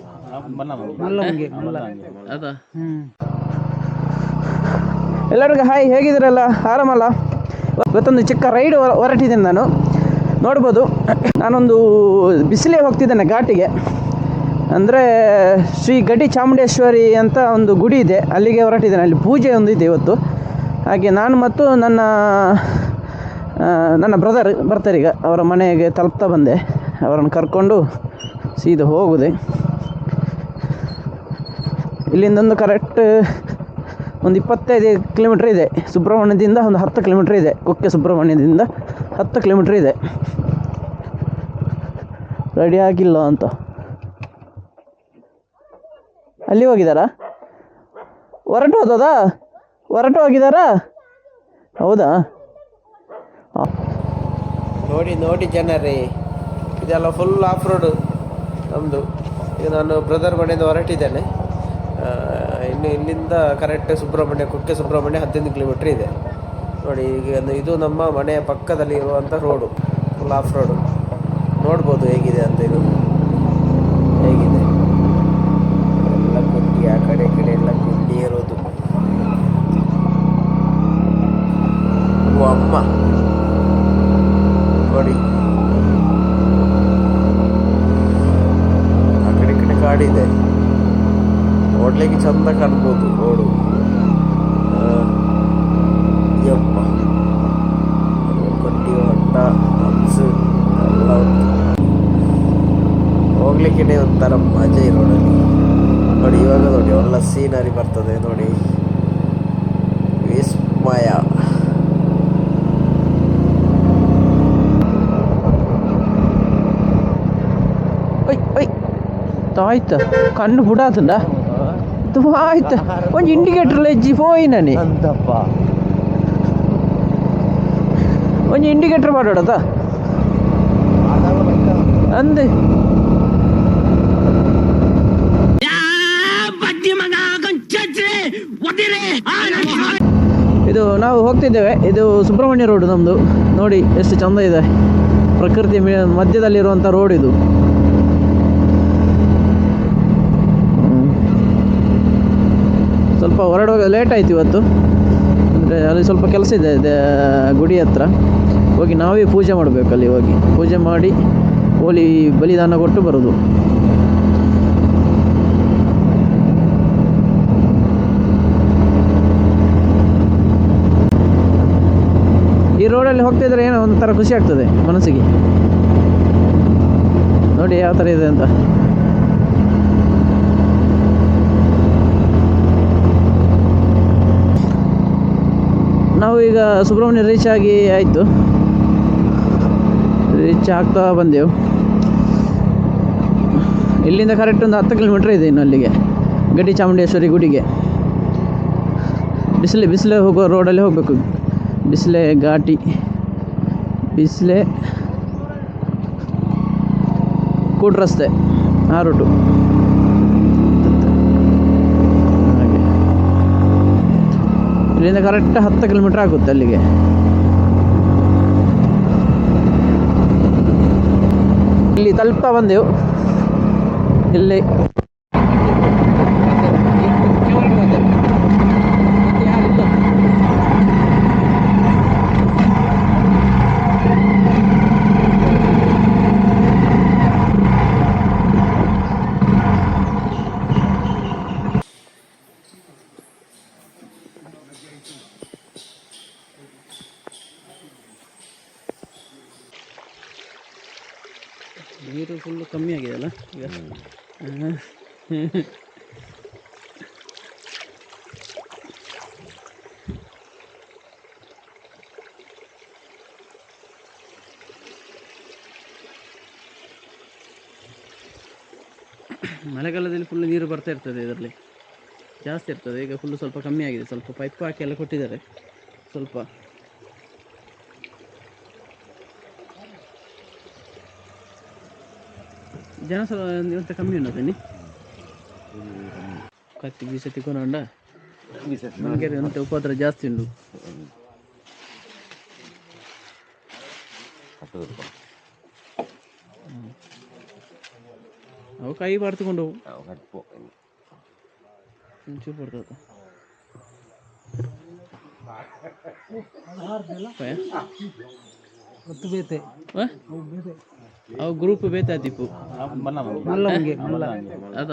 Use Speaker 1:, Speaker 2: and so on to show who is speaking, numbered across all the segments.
Speaker 1: ಹೋಗ್ಬೇಕು
Speaker 2: ಮಲ್ಲಂಗಿ ಹ್ಮ್. ಎಲ್ಲರಿಗೂ ಹಾಯ್ ಹೇಗಿದ್ದೀರಲ್ಲ? ಆರಾಮಲ್ಲ? ಇವತ್ತೊಂದು ಚಿಕ್ಕ ರೈಡ್ ಹೊರಟಿದ್ದೀನಿ ನಾನು. ನೋಡ್ಬೋದು. ನಾನೊಂದು ಬಿಸಿಲೇ ಹೋಗ್ತಿದ್ದೇನೆ ಘಾಟಿಗೆ. ಅಂದರೆ ಶ್ರೀ ಗಡಿ ಚಾಮುಂಡೇಶ್ವರಿ ಅಂತ ಒಂದು ಗುಡಿ ಇದೆ. ಅಲ್ಲಿಗೆ ಹೊರಟಿದ್ದೇನೆ. ಅಲ್ಲಿ ಪೂಜೆ ಒಂದು ಇದೆ ಇವತ್ತು. ಹಾಗೆ ನಾನು ಮತ್ತು ನನ್ನ ನನ್ನ ಬ್ರದರ್ ಬರ್ತಾರೆ ಈಗ. ಅವರ ಮನೆಗೆ ತಲುಪ್ತಾ ಬಂದೆ. ಅವರನ್ನು ಕರ್ಕೊಂಡು ಸೀದಾ ಹೋಗುದೆ. ಇಲ್ಲಿಂದೊಂದು ಕರೆಕ್ಟ್ ಒಂದು ಇಪ್ಪತ್ತೈದು ಕಿಲೋಮೀಟ್ರ್ ಇದೆ. ಸುಬ್ರಹ್ಮಣ್ಯದಿಂದ ಒಂದು ಹತ್ತು ಕಿಲೋಮೀಟ್ರ್ ಇದೆ. ಕುಕ್ಕೆ ಸುಬ್ರಹ್ಮಣ್ಯದಿಂದ ಹತ್ತು ಕಿಲೋಮೀಟ್ರ್ ಇದೆ. ರೆಡಿ ಆಗಿಲ್ಲ ಅಂತ. ಅಲ್ಲಿ ಹೋಗಿದ್ದಾರಾ? ಹೊರಟು ಹೋದದಾ? ಹೊರಟು ಹೋಗಿದ್ದಾರಾ? ಹೌದಾ?
Speaker 3: ನೋಡಿ ನೋಡಿ ಜನರೇ, ಇದೆಲ್ಲ ಫುಲ್ ಆಫ್ ರೋಡು ನಮ್ಮದು ಈಗ ನಾನು ಬ್ರದರ್ ಮನೆಯಿಂದ ಹೊರಟಿದ್ದೇನೆ. ಇನ್ನು ಇಲ್ಲಿಂದ ಕರೆಕ್ಟ್ ಸುಬ್ರಹ್ಮಣ್ಯ, ಕುಕ್ಕೆ ಸುಬ್ರಹ್ಮಣ್ಯ ಹದಿನೈದು ಕಿಲೋಮೀಟ್ರ್ ಇದೆ. ನೋಡಿ, ಈಗ ಇದು ನಮ್ಮ ಮನೆಯ ಪಕ್ಕದಲ್ಲಿ ಇರುವಂಥ ರೋಡು ಫುಲ್ ಆಫ್ ರೋಡು ನೋಡ್ಬೋದು ಹೇಗಿದೆ ಅಂತ ಇದು. ಹೇಗಿದೆ? ಎಲ್ಲ ಗುಂಡಿ ಆ ಕಡೆ ಕಡೆ ಎಲ್ಲ ಗುಂಡಿ ಇರೋದು. ಅಮ್ಮ. ನೋಡಿ. ಆ ಕಡೆ ಕಡೆ ಕಾಡಿದೆ. ನೋಡ್ಲಿಕ್ಕೆ ಚಂದ ಕಾಣ್ಬೋದು, ರೋಡು. ಯಪ್ಪ. ಕಟ್ಟಿ ಹೊಟ್ಟ, ಹಂಸು, ಎಲ್ಲ ಹೋಗಲಿಕ್ಕೆ ಒಂಥರ ಮಜಾ ಈ ನೋಡಿ, ಇವಾಗ ನೋಡಿ, ಒಳ್ಳೆ ಸೀನರಿ ಬರ್ತದೆ ನೋಡಿ. ವಿಸ್ಮಯ.
Speaker 2: ಆಯ್ತು ಕಣ್ಣು ಬುಡಾತಂಡ? ಆಯ್ತು. ಒಂದು ಇಂಡಿಕೇಟರ್ ಎಜ್ಜಿ ಪೋಯಿನನಿ
Speaker 3: ಅಂತಪ್ಪ
Speaker 2: ಒಂದು ಇಂಡಿಕೇಟರ್ ಮಾಡೋಡದ ಅಂದೆ. ಇದು ನಾವು ಹೋಗ್ತಿದ್ದೇವೆ. ಇದು ಸುಬ್ರಹ್ಮಣ್ಯ ರೋಡ್ ನಮ್ಮದು ನೋಡಿ ಎಷ್ಟು ಚಂದ ಇದೆ. ಪ್ರಕೃತಿ ಮಧ್ಯದಲ್ಲಿ ಮಧ್ಯದಲ್ಲಿರುವಂಥ ರೋಡ್ ಇದು. ಸ್ವಲ್ಪ ಹೊರಡುವಾಗ ಲೇಟ್ ಆಯ್ತು ಇವತ್ತು. ಅಂದರೆ ಅಲ್ಲಿ ಸ್ವಲ್ಪ ಕೆಲಸ ಇದೆ ಗುಡಿ ಹತ್ರ. ಹೋಗಿ ನಾವೇ ಪೂಜೆ ಮಾಡಬೇಕು ಅಲ್ಲಿ ಹೋಗಿ. ಪೂಜೆ ಮಾಡಿ ಹೋಲಿ ಬಲಿದಾನ ಕೊಟ್ಟು ಬರೋದು. ಈ ರೋಡಲ್ಲಿ ಹೋಗ್ತಿದ್ರೆ ಏನೋ ಒಂಥರ ಖುಷಿ ಆಗ್ತದೆ ಮನಸ್ಸಿಗೆ. ನೋಡಿ ಯಾವ ಥರ ಇದೆ ಅಂತ. ನಾವು ಈಗ ಸುಬ್ರಹ್ಮಣ್ಯ ರೀಚ್ ಆಗಿ ಆಯಿತು. ರೀಚ್ ಆಗ್ತಾ ಬಂದೆವು. ಇಲ್ಲಿಂದ ಕರೆಕ್ಟ್ ಒಂದು ಹತ್ತು ಕಿಲೋಮೀಟ್ರ್ ಇದೆ ಇನ್ನು ಅಲ್ಲಿಗೆ. ಗಡಿ ಚಾಮುಂಡೇಶ್ವರಿ ಗುಡಿಗೆ. ಬಿಸಿಲೆ ಬಿಸಿಲೆ ಹೋಗೋ ರೋಡಲ್ಲಿ ಹೋಗಬೇಕು. ಬಿಸಿಲೆ ಘಾಟಿ. ಬಿಸಿಲೆ ಕೂಡ್ ರಸ್ತೆ ಆ ರೂಟು ಇಲ್ಲಿಂದ ಕರೆಕ್ಟ್ ಹತ್ತು ಕಿಲೋಮೀಟ್ರ್ ಆಗುತ್ತೆ ಅಲ್ಲಿಗೆ. ಇಲ್ಲಿ ತಲುಪ್ತಾ ಬಂದೆವು. ಇಲ್ಲಿ ನೀರು ಫುಲ್ಲು ಕಮ್ಮಿ ಆಗಿದೆ ಅಲ್ಲ ಈಗ? ಮಳೆಗಾಲದಲ್ಲಿ ಫುಲ್ ನೀರು ಬರ್ತಾ ಇರ್ತದೆ ಇದರಲ್ಲಿ. ಜಾಸ್ತಿ ಇರ್ತದೆ. ಈಗ ಫುಲ್ಲು ಸ್ವಲ್ಪ ಕಮ್ಮಿ ಆಗಿದೆ. ಸ್ವಲ್ಪ ಪೈಪ್ ಹಾಕಿ ಎಲ್ಲ ಕೊಟ್ಟಿದ್ದಾರೆ. ಸ್ವಲ್ಪ ಜನ ಸ್ವಲ್ಪ ಇವತ್ತು ಕಮ್ಮಿ ಉಂಟು ಬನ್ನಿ ಕತ್ತಿ ಬೀಸ ತಿಕ್ಕೊಂಡ ನಮಗೆ ಅಂತ ಉಪದ್ರ ಜಾಸ್ತಿ ಉಂಟು. ಅವು ಕೈ ಬಾಡ್ತುಕೊಂಡು ಹೋಗು.
Speaker 1: ನಾವು ಕಟ್ಪೋ
Speaker 2: ಒಂಚೂರು ಬರ್ತದೆ ಅವು ಗ್ರೂಪ್ ಬೇತ ತಿಪ್ಪು ಅದ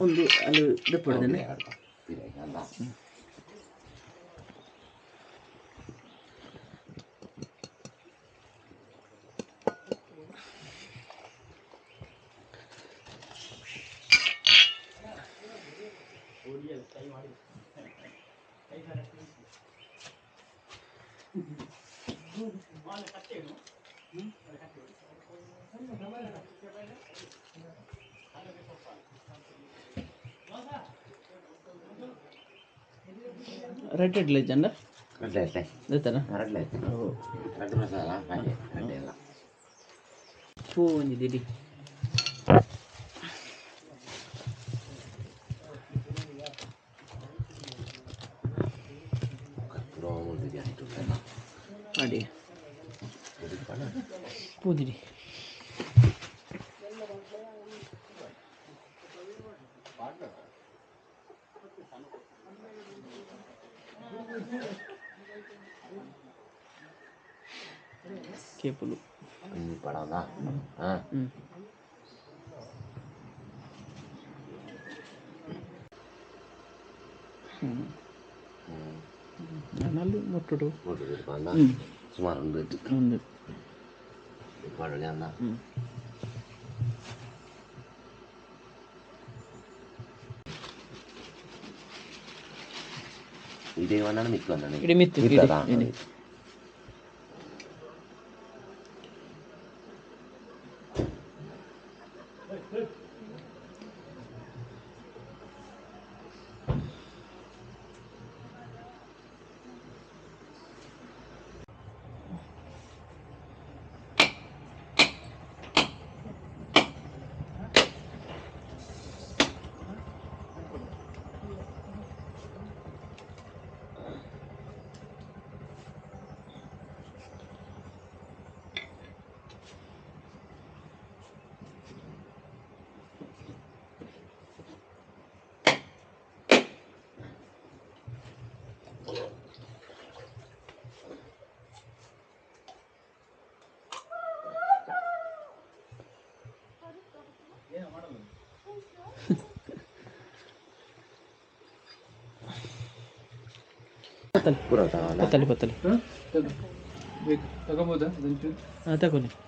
Speaker 2: ಒಂದು ಅಲ್ಲಿ ದಪ್ಪಡದೇನೆ ರೆಡ್ ಇಡ್ಲಿ ಜಂಡ రెడ్
Speaker 1: రెడ్ లేదు అండి
Speaker 2: పోంది దిడి అడి
Speaker 1: పోదిడి కేపులు
Speaker 2: అన్ని
Speaker 1: పడాలా అనాలి ముట్టుడు
Speaker 2: ముట్టుడు
Speaker 1: సుమారు ఉంది
Speaker 2: ఉంది
Speaker 1: పడలే అన్నా ಮಿತ್ತು ಒಂದನ್ನು
Speaker 2: ಇಡಿ ಮಿತ್ತು ಇಡಿ
Speaker 1: ತಗೊಳ್ಳ
Speaker 2: ಪತ್ತಲಿ ಪತ್ತಲಿ
Speaker 4: ತಗೋಬೋದಾ?
Speaker 2: ಹಾಂ ತಗೊಳ್ಳಿ.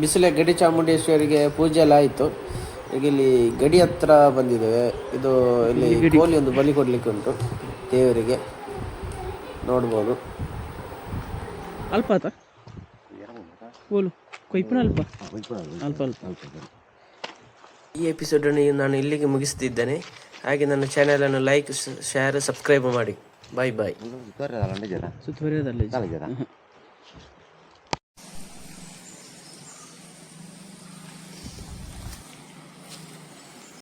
Speaker 3: ಬಿಸಿಲೆ ಗಡಿ ಚಾಮುಂಡೇಶ್ವರಿಗೆ ಪೂಜೆ ಎಲ್ಲ ಆಯಿತು. ಈಗ ಇಲ್ಲಿ ಗಡಿ ಹತ್ರ ಬಂದಿದ್ದೇವೆ. ಇದು ಇಲ್ಲಿ ಕೋಲಿ ಒಂದು ಬಲಿ ಕೊಡ್ಲಿಕ್ಕೆ ಉಂಟು. ದೇವರಿಗೆ ನೋಡ್ಬೋದು.
Speaker 2: ಅಲ್ಪ ಆತ. ಓಲು ಕೊಯ್ಪುನ ಅಲ್ಪ. ಅಲ್ಪ ಅಲ್ಪ.
Speaker 3: ಈ ಎಪಿಸೋಡ್ ನಾನು ಇಲ್ಲಿಗೆ ಮುಗಿಸ್ತಿದ್ದೇನೆ. ಹಾಗೆ ನನ್ನ ಚಾನೆಲನ್ನು ಲೈಕ್ ಶೇರ್ ಸಬ್ಸ್ಕ್ರೈಬ್ ಮಾಡಿ. ಬಾಯ್ ಬಾಯ್
Speaker 2: ಸುತ್ತುವರಿಯೋದಲ್ಲಿ